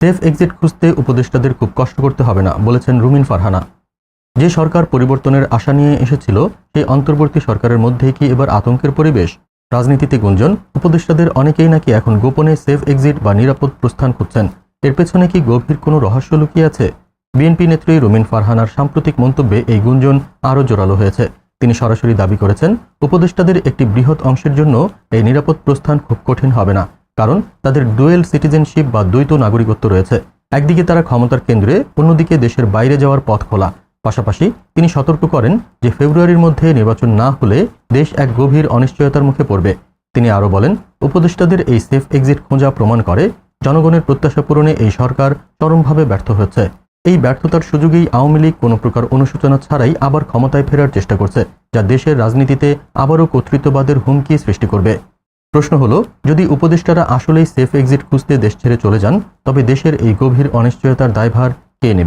Safe exit খুঁজতে উপদেষ্টাদের খুব কষ্ট করতে হবে না, বলেছেন রুমিন ফারহানা। যে সরকার পরিবর্তনের আশা নিয়ে এসেছিল, সেই অন্তর্বর্তী সরকারের মধ্যেই কি এবার আতঙ্কের পরিবেশ? রাজনীতিতে গুঞ্জন, উপদেষ্টাদের অনেকেই নাকি এখন গোপনে সেফ এক্সিট বা নিরাপদ প্রস্থান খুঁজছেন। এর পেছনে কি গভীর কোনো রহস্য লুকিয়ে আছে? বিএনপি নেত্রী রুমিন ফারহানার সাম্প্রতিক মন্তব্যে এই গুঞ্জন আরও জোরালো হয়েছে। তিনি সরাসরি দাবি করেছেন, উপদেষ্টাদের একটি বৃহৎ অংশের জন্য এই নিরাপদ প্রস্থান খুব কঠিন হবে না। কারণ তাদের ডুয়েল সিটিজেনশিপ বা দ্বৈত নাগরিকত্ব রয়েছে। একদিকে তারা ক্ষমতার কেন্দ্রে, অন্যদিকে দেশের বাইরে যাওয়ার পথ খোলা। পাশাপাশি তিনি সতর্ক করেন যে ফেব্রুয়ারির মধ্যে নির্বাচন না হলে দেশ এক গভীর অনিশ্চয়তার মুখে পড়বে। তিনি আরও বলেন, উপদেষ্টাদের এই সেফ এক্সিট খোঁজা প্রমাণ করে জনগণের প্রত্যাশা পূরণে এই সরকার চরমভাবে ব্যর্থ হচ্ছে এই ব্যর্থতার সুযোগেই আওয়ামী লীগ কোনো প্রকার অনুশোচনা ছাড়াই আবার ক্ষমতায় ফেরার চেষ্টা করছে, যা দেশের রাজনীতিতে আবারও কর্তৃত্ববাদের হুমকি সৃষ্টি করবে। প্রশ্ন হলো, যদি উপদেষ্টারা আসলেই সেফ এক্সিট খুঁজতে দেশ ছেড়ে চলে যান, তবে দেশের এই গভীর অনিশ্চয়তার দায়ভার কে নেবে?